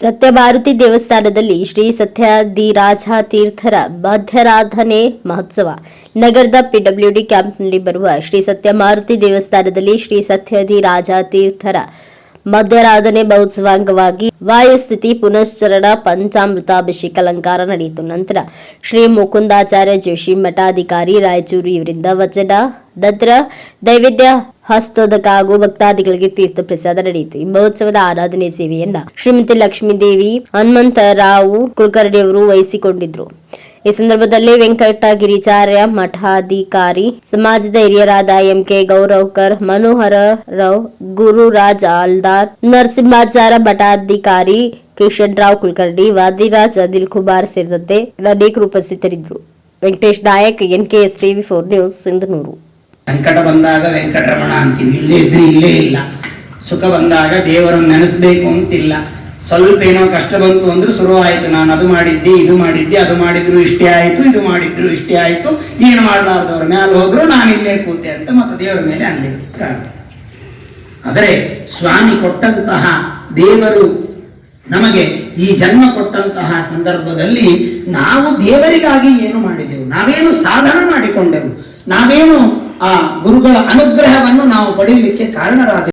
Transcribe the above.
ಸತ್ಯಭಾರತಿ ದೇವಸ್ಥಾನದಲ್ಲಿ ಶ್ರೀ ಸತ್ಯಾದಿರಾಜ ತೀರ್ಥರ ಮಧ್ಯರಾಧನೆ ಮಹೋತ್ಸವ. ನಗರದ ಪಿಡಬ್ಲ್ಯೂಡಿ ಕ್ಯಾಂಪ್ನಲ್ಲಿ ಬರುವ ಶ್ರೀ ಸತ್ಯಮಾರುತಿ ದೇವಸ್ಥಾನದಲ್ಲಿ ಶ್ರೀ ಸತ್ಯಾದಿರಾಜ ತೀರ್ಥರ ಮಧ್ಯರಾಧನೆ ಮಹೋತ್ಸವ ಅಂಗವಾಗಿ ವಾಯುಸ್ಥಿತಿ ಪುನಶ್ಚರಣ, ಪಂಚಾಮೃತಾಭಿಷೇಕ, ಅಲಂಕಾರ ನಡೆಯಿತು. ನಂತರ ಶ್ರೀ ಮುಕುಂದಾಚಾರ್ಯ ಜೋಶಿ ಮಠಾಧಿಕಾರಿ ರಾಯಚೂರು ಇವರಿಂದ ವಚನ, ನಂತರ ನೈವೇದ್ಯ ಹಸ್ತೋದಕ ಹಾಗೂ ಭಕ್ತಾದಿಗಳಿಗೆ ತೀರ್ಥ ಪ್ರಸಾದ ನಡೆಯಿತು. ಈ ಮಹೋತ್ಸವದ ಆರಾಧನೆ ಸೇವೆಯನ್ನ ಶ್ರೀಮತಿ ಲಕ್ಷ್ಮೀದೇವಿ ಹನುಮಂತರಾವು ಕುಲಕರ್ಣಿ ಅವರು ವಹಿಸಿಕೊಂಡಿದ್ರು. ಈ ಸಂದರ್ಭದಲ್ಲಿ ವೆಂಕಟಗಿರಿಚಾರ್ಯ ಮಠಾಧಿಕಾರಿ, ಸಮಾಜದ ಹಿರಿಯರಾದ ಎಂಕೆ ಗೌರವ್ಕರ್, ಮನೋಹರ ರಾವ್, ಗುರುರಾಜ್ ಆಲ್ದಾರ್, ನರಸಿಂಹಾಚಾರ ಮಠಾಧಿಕಾರಿ ಕಿಶನ್ ರಾವ್ ಕುಲಕರ್ಣಿ, ವಾದಿರಾಜ್ ಅನಿಲ್ ಕುಮಾರ್ ಸೇರಿದಂತೆ ಅನೇಕರು ಉಪಸ್ಥಿತರಿದ್ದರು. Venkatesh Nayak, N K S TV, four news, Sindhanur. ಸಂಕಟ ಬಂದಾಗ ವೆಂಕಟರಮಣ ಅಂತೀವಿ ಇಲ್ಲೇ ಇದ್ರೆ ಇಲ್ಲೇ ಇಲ್ಲ. ಸುಖ ಬಂದಾಗ ದೇವರನ್ನು ನೆನೆಸ್ಬೇಕು ಅಂತಿಲ್ಲ. ಸ್ವಲ್ಪ ಏನೋ ಕಷ್ಟ ಬಂತು ಅಂದ್ರೆ ಶುರು ಆಯ್ತು ನಾನು ಅದು ಮಾಡಿದ್ದೆ, ಇದು ಮಾಡಿದ್ದೆ, ಅದು ಮಾಡಿದ್ರು ಇಷ್ಟೇ ಆಯ್ತು, ಇದು ಮಾಡಿದ್ರು ಇಷ್ಟೇ ಆಯ್ತು. ಏನು ಮಾಡಲಾರ್ದವ್ರ ಮೇಲೆ ಹೋದ್ರು ನಾನು ಇಲ್ಲೇ ಕೂತೆ ಅಂತ ಮತ್ತೆ ದೇವರ ಮೇಲೆ ಅನ್ಲಿಕ್ಕೆ ಆದರೆ ಸ್ವಾಮಿ ಕೊಟ್ಟಂತಹ ದೇವರು ನಮಗೆ ಈ ಜನ್ಮ ಕೊಟ್ಟಂತಹ ಸಂದರ್ಭದಲ್ಲಿ ನಾವು ದೇವರಿಗಾಗಿ ಏನು ಮಾಡಿದೆವು? ನಾವೇನು ಸಾಧನ ಮಾಡಿಕೊಂಡೆವು? ನಾವೇನು ಆ ಗುರುಗಳ ಅನುಗ್ರಹವನ್ನು ನಾವು ಪಡೆಯಲಿಕ್ಕೆ ಕಾರಣರಾದೆವು